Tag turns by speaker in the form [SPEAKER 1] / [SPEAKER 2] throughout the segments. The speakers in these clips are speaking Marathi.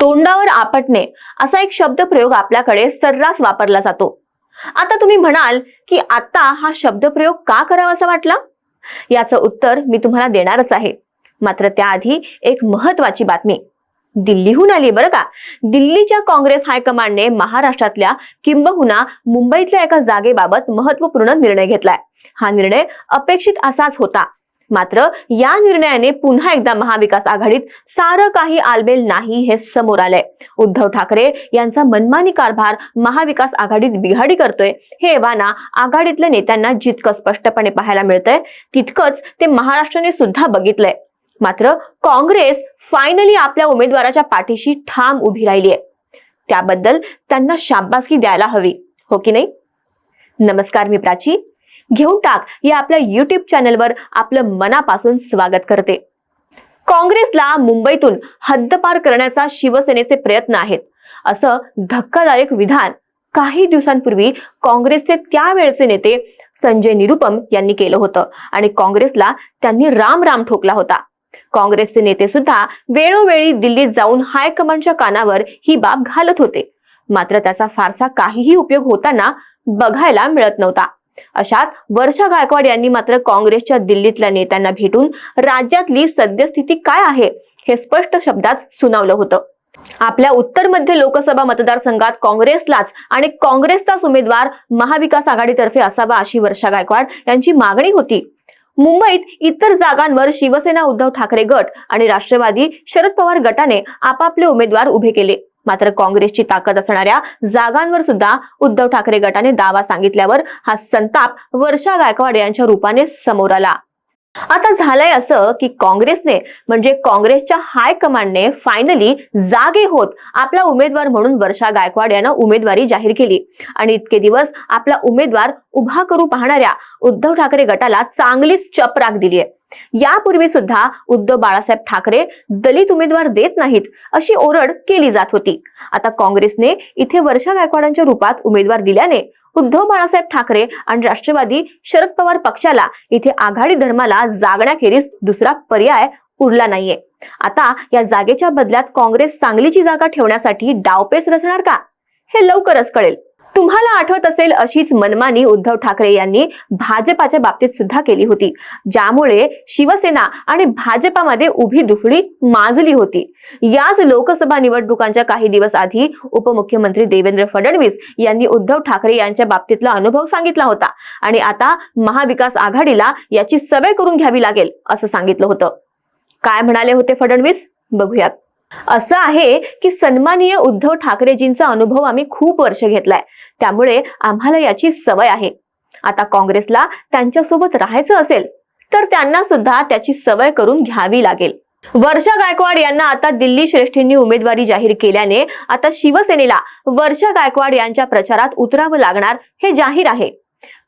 [SPEAKER 1] तोंडावर आपटणे असा एक शब्दप्रयोग आपल्याकडे सर्रास वापरला जातो. आता तुम्ही म्हणाल की आता हा शब्दप्रयोग का करावासा वाटला? याचं उत्तर मी तुम्हाला देणारच आहे. मात्र त्याआधी एक महत्वाची बातमी. दिल्लीहून आली बरं का? दिल्लीच्या काँग्रेस हायकमांडने महाराष्ट्रातल्या किंबहुना मुंबईतल्या एका जागेबाबत महत्त्वपूर्ण निर्णय घेतलाय. हा निर्णय अपेक्षित असाच होता. मात्र या निर्णयाने पुन्हा एकदा महाविकास आघाडीत सारं काही आलबेल नाही हे समोर आलंय. उद्धव ठाकरे यांचा मनमानी कारभार महाविकास आघाडीत बिघाडी करतोय हे एव्हाना आघाडीतल्या नेत्यांना जितकं स्पष्टपणे पाहायला मिळतंय तितकंच ते महाराष्ट्राने सुद्धा बघितलंय. मात्र काँग्रेस फायनली आपल्या उमेदवाराच्या पाठीशी ठाम उभी राहिली आहे त्याबद्दल त्यांना शाबासकी द्यायला हवी हो की नाही? नमस्कार मी प्राची. घेऊन टाक या आपल्या युट्यूब चॅनलवर आपलं मनापासून स्वागत करते. काँग्रेसला मुंबईतून हद्दपार करण्याचा शिवसेनेचे प्रयत्न आहेत. असं धक्कादायक विधान काही दिवसांपूर्वी काँग्रेसचे त्यावेळचे नेते संजय निरुपम यांनी केलं होतं आणि काँग्रेसला त्यांनी राम राम ठोकला होता. काँग्रेसचे नेते सुद्धा वेळोवेळी दिल्लीत जाऊन हायकमांडच्या कानावर ही बाब घालत होते. मात्र त्याचा फारसा काहीही उपयोग होताना बघायला मिळत नव्हता. अशात वर्षा गायकवाड यांनी मात्र काँग्रेसच्या दिल्लीतल्या नेत्यांना भेटून राज्यातली सद्यस्थिती काय आहे हे स्पष्ट शब्दात सुनावलं होतं. आपल्या उत्तर मध्य लोकसभा मतदारसंघात काँग्रेसलाच आणि काँग्रेसचाच उमेदवार महाविकास आघाडीतर्फे असावा अशी वर्षा गायकवाड यांची मागणी होती. मुंबईत इतर जागांवर शिवसेना उद्धव ठाकरे गट आणि राष्ट्रवादी शरद पवार गटाने आपापले उमेदवार उभे केले. मात्र काँग्रेसची ताकद असणाऱ्या जागांवर सुद्धा उद्धव ठाकरे गटाने दावा सांगितल्यावर हा संताप वर्षा गायकवाड यांच्या रूपाने समोर आला. आता झालंय असं की काँग्रेसने म्हणजे काँग्रेसच्या हायकमांडने फायनली जागे होत आपला उमेदवार म्हणून वर्षा गायकवाड यांना उमेदवारी जाहीर केली. आणि इतके दिवस आपला उमेदवार उभा करू पाहणाऱ्या उद्धव ठाकरे गटाला चांगलीच चपराक दिली आहे यापूर्वी सुद्धा उद्धव बाळासाहेब ठाकरे दलित उमेदवार देत नाहीत अशी ओरड केली जात होती. आता काँग्रेसने इथे वर्षा गायकवाडांच्या रूपात उमेदवार दिल्याने उद्धव बाळासाहेब ठाकरे आणि राष्ट्रवादी शरद पवार पक्षाला इथे आघाडी धर्माला जागण्याखेरीज दुसरा पर्याय उरला नाहीये. आता या जागेच्या बदल्यात काँग्रेस सांगलीची जागा ठेवण्यासाठी डावपेच रचणार का? हे लवकरच कळेल. तुम्हाला आठवत असेल अशीच मनमानी उद्धव ठाकरे यांनी भाजपाच्या बाबतीत सुद्धा केली होती ज्यामुळे शिवसेना आणि भाजपामध्ये उभी दुफडी माजली होती. याच लोकसभा निवडणुकांच्या काही दिवस आधी उपमुख्यमंत्री देवेंद्र फडणवीस यांनी उद्धव ठाकरे यांच्या बाबतीतला अनुभव सांगितला होता आणि आता महाविकास आघाडीला याची सवय करून घ्यावी लागेल असं सांगितलं होतं. काय म्हणाले होते फडणवीस? बघूयात. असं आहे की सन्माननीय उद्धव ठाकरेजींचा अनुभव आम्ही खूप वर्ष घेतलाय. त्यामुळे आम्हाला याची सवय आहे. आता काँग्रेसला त्यांच्यासोबत राहायचं असेल तर त्यांना सुद्धा त्याची सवय करून घ्यावी लागेल. वर्षा गायकवाड यांना आता दिल्ली श्रेष्ठींनी उमेदवारी जाहीर केल्याने आता शिवसेनेला वर्षा गायकवाड यांच्या प्रचारात उतरावं लागणार हे जाहीर आहे.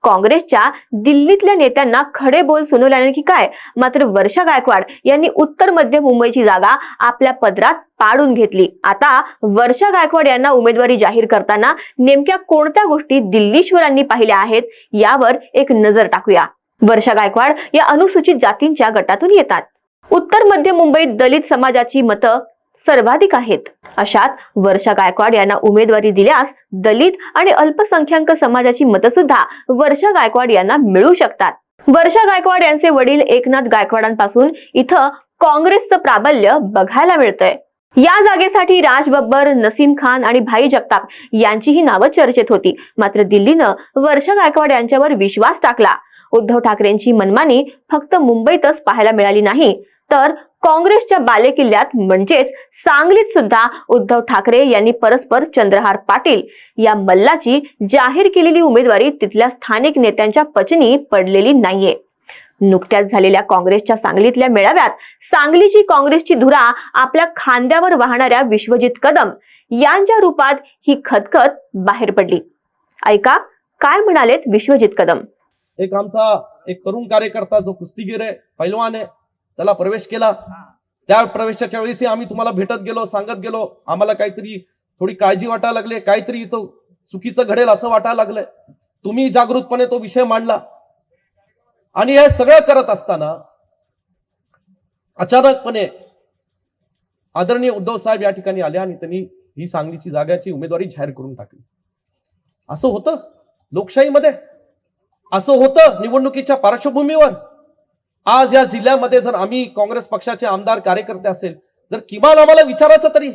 [SPEAKER 1] काँग्रेसच्या दिल्लीतल्या नेत्यांना खडे बोल सुनवल्याने की काय? मात्र वर्षा गायकवाड यांनी उत्तर मध्य मुंबईची जागा आपल्या पदरात पाडून घेतली. आता वर्षा गायकवाड यांना उमेदवारी जाहीर करताना नेमक्या कोणत्या गोष्टी दिल्लीश्वरांनी पाहिल्या आहेत यावर एक नजर टाकूया. वर्षा गायकवाड या अनुसूचित जातींच्या गटातून येतात. उत्तर मध्य मुंबईत दलित समाजाची मतं सर्वाधिक आहेत. अशात वर्षा गायकवाड यांना उमेदवारी दिल्यास दलित आणि अल्पसंख्याक समाजाची मतं सुद्धा वर्षा गायकवाड यांना मिळू शकतात. वर्षा गायकवाड यांचे वडील एकनाथ गायकवाडांपासून इथं काँग्रेसचं प्राबल्य बघायला मिळतंय. या जागेसाठी राज बब्बर नसीम खान आणि भाई जगताप यांचीही नावं चर्चेत होती. मात्र दिल्लीनं वर्षा गायकवाड यांच्यावर विश्वास टाकला. उद्धव ठाकरेंची मनमानी फक्त मुंबईतच पाहायला मिळाली नाही तर काँग्रेसच्या बालेकिल्ल्यात म्हणजेच सांगलीत सुद्धा उद्धव ठाकरे यांनी परस्पर चंद्रहार पाटील या मल्लाची जाहीर केलेली उमेदवारी तिथल्या स्थानिक नेत्यांच्या पचनी पडलेली नाहीये. नुकत्याच झालेल्या काँग्रेसच्या सांगलीतल्या मेळाव्यात सांगलीची काँग्रेसची धुरा आपल्या खांद्यावर वाहणाऱ्या विश्वजित कदम यांच्या रूपात ही खतखत बाहेर पडली. ऐका काय म्हणालेत विश्वजित कदम?
[SPEAKER 2] एक आमचा एक तरुण कार्यकर्ता जो कुस्तीगीर आहे पैलवान आहे त्याला प्रवेश केला. त्या प्रवेशाच्या वेळेस आम्ही तुम्हाला भेटत गेलो सांगत गेलो. आम्हाला काहीतरी थोडी काळजी वाटायला लागले. काहीतरी इथं चुकीचं घडेल असं वाटायला लागलंय. तुम्ही जागृतपणे तो विषय मांडला. आणि हे सगळं करत असताना अचानकपणे आदरणीय उद्धव साहेब या ठिकाणी आले आणि त्यांनी ही सांगलीची जागाची उमेदवारी जाहीर करून टाकली. असं होतं लोकशाहीमध्ये? असं होतं निवडणुकीच्या पार्श्वभूमीवर? आज या जिल्ह्यामध्ये जर आम्ही काँग्रेस पक्षाचे आमदार कार्यकर्ते असेल तर किमान आम्हाला विचारायचं तरी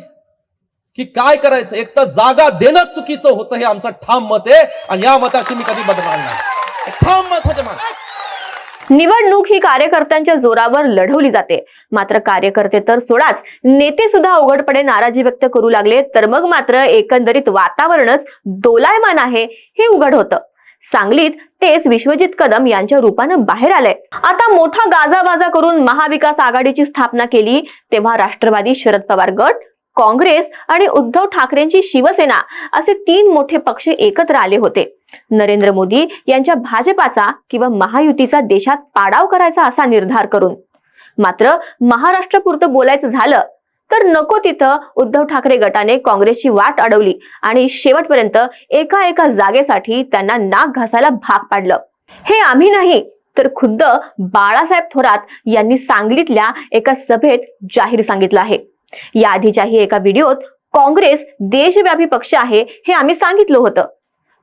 [SPEAKER 2] की काय करायचं? एक तर जागा देणं चुकीचं होतं हे आमचं ठाम मत आहे आणि या मताशी मी कधी बदलणार नाही. ठाम मत होते
[SPEAKER 1] निवडणूक ही कार्यकर्त्यांच्या जोरावर लढवली जाते. मात्र कार्यकर्ते तर सोडाच. नेते सुद्धा उघडपणे नाराजी व्यक्त करू लागले तर मग मात्र एकंदरीत वातावरणच दोलायमान आहे हे उघड होतं. सांगलीत तेच विश्वजित कदम यांच्या रूपानं बाहेर आलंय. आता मोठा गाजावाजा करून महाविकास आघाडीची स्थापना केली तेव्हा राष्ट्रवादी शरद पवार गट काँग्रेस आणि उद्धव ठाकरेंची शिवसेना असे तीन मोठे पक्ष एकत्र आले होते. नरेंद्र मोदी यांच्या भाजपाचा किंवा महायुतीचा देशात पाडाव करायचा असा निर्धार करून. मात्र महाराष्ट्रापुरतं बोलायचं झालं तर नको तिथं उद्धव ठाकरे गटाने काँग्रेसची वाट अडवली आणि शेवटपर्यंत एका एका जागेसाठी त्यांना नाक घासायला भाग पाडलं. हे आम्ही नाही तर खुद्द बाळासाहेब थोरात यांनी सांगलीतल्या एका सभेत जाहीर सांगितलं आहे. या आधीच्याही एका व्हिडिओत काँग्रेस देशव्यापी पक्ष आहे हे आम्ही सांगितलं होतं.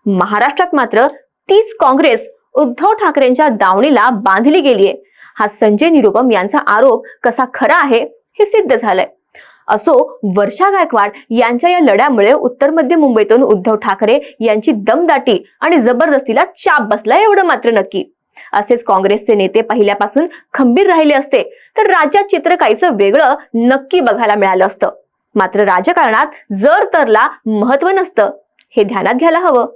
[SPEAKER 1] महाराष्ट्रात मात्र तीच काँग्रेस उद्धव ठाकरेंच्या दावणीला बांधली गेलीये. हा संजय निरुपम यांचा आरोप कसा खरा आहे हे सिद्ध झालंय. असो वर्षा गायकवाड यांच्या या लढ्यामुळे उत्तर मध्य मुंबईतून उद्धव ठाकरे यांची दमदाटी आणि जबरदस्तीला चाप बसला एवढं मात्र नक्की. असेच काँग्रेसचे नेते पहिल्यापासून खंबीर राहिले असते तर राज्यात चित्र काहीसं वेगळं नक्की बघायला मिळालं असतं. मात्र राजकारणात जर तरला महत्त्व नसतं हे ध्यानात घ्यायला हवं.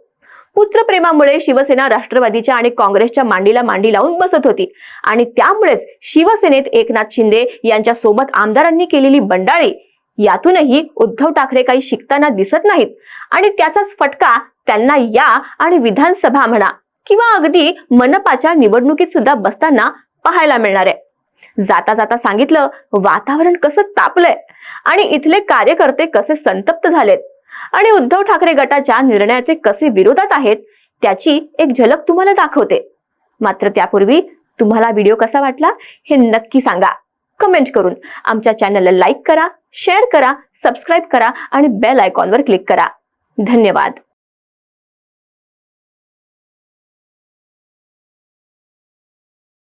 [SPEAKER 1] पुत्रप्रेमामुळे शिवसेना राष्ट्रवादीच्या आणि काँग्रेसच्या मांडीला मांडी लावून बसत होती. आणि त्यामुळेच शिवसेनेत एकनाथ शिंदे यांच्या सोबत आमदारांनी केलेली बंडाळी यातूनही उद्धव ठाकरे काही शिकताना दिसत नाहीत. आणि त्याचाच फटका त्यांना या आणि विधानसभा म्हणा किंवा अगदी मनपाच्या निवडणुकीत सुद्धा बसताना पाहायला मिळणार. आहे जाता जाता सांगितलं वातावरण कसं तापलंय? आणि इथले कार्यकर्ते कसे संतप्त झालेत? आणि उद्धव ठाकरे गटाच्या निर्णयाचे कसे विरोधात आहेत त्याची एक झलक तुम्हाला दाखवते. मात्र त्यापूर्वी तुम्हाला व्हिडिओ कसा वाटला हे नक्की सांगा. कमेंट करून आमच्या चॅनलला लाईक करा शेअर करा सबस्क्राईब करा आणि बेल आयकॉनवर क्लिक करा. धन्यवाद.